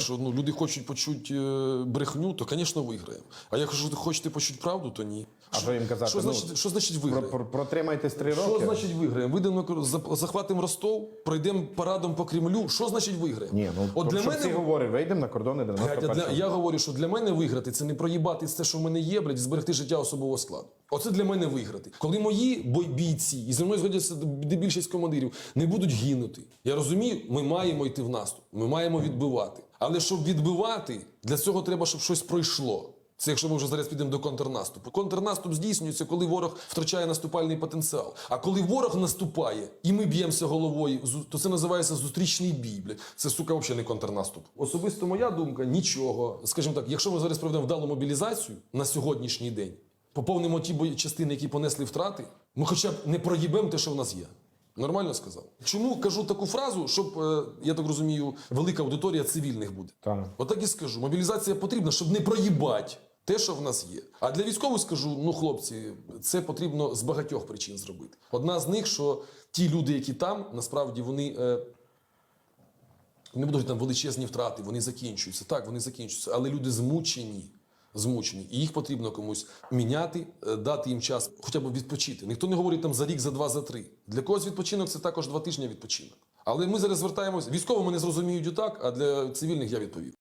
Якщо ну, люди хочуть почути е, брехню, то, звісно, виграємо. А якщо ви хочете почути правду, то ні. А що їм казати? Що Ну, значить, що значить виграємо? про, протримайтесь три Що значить виграємо? Вийдемо захватимо Ростов, пройдемо парадом по Кремлю. Що значить виграємо? Ні, ну От для мене всі говорять, вийдемо на кордони я, 91 для, я говорю, що для мене виграти це не проїбати те, що в мене є, блядь, зберегти життя особового складу. Оце для мене виграти. Коли мої бой- бійці, і зі мною згодяться де більшість командирів, не будуть гинути. Я розумію, ми маємо йти в наступ, ми маємо відбивати. Але щоб відбивати, для цього треба, щоб щось пройшло. Це якщо ми вже зараз підемо до контрнаступу. Контрнаступ здійснюється, коли ворог втрачає наступальний потенціал. А коли ворог наступає і ми б'ємося головою, то це називається зустрічний бій. Блядь. Це сука взагалі не контрнаступ. Особисто моя думка нічого. Скажімо так, якщо ми зараз проведемо вдалу мобілізацію на сьогоднішній день, поповнимо ті частини, які понесли втрати, ми хоча б не проїбемо те, що в нас є. Нормально сказав. Чому кажу таку фразу, щоб е, я так розумію, велика аудиторія цивільних буде. Так. Отак і скажу. Мобілізація потрібна, щоб не проїбати те, що в нас є. А для військових скажу: ну, хлопці, це потрібно з багатьох причин зробити. Одна з них, що ті люди, які там, насправді вони. Е, не будуть там величезні втрати, вони закінчуються. Так, вони закінчуються, але люди змучені. Змучені, і їх потрібно комусь міняти, е, дати їм час, хоча б відпочити. Ніхто не говорить там за рік, за два, за три. Для когось відпочинок це також два тижні відпочинок. Але ми зараз звертаємось. Військово мене зрозуміють і так, а для цивільних я відповів.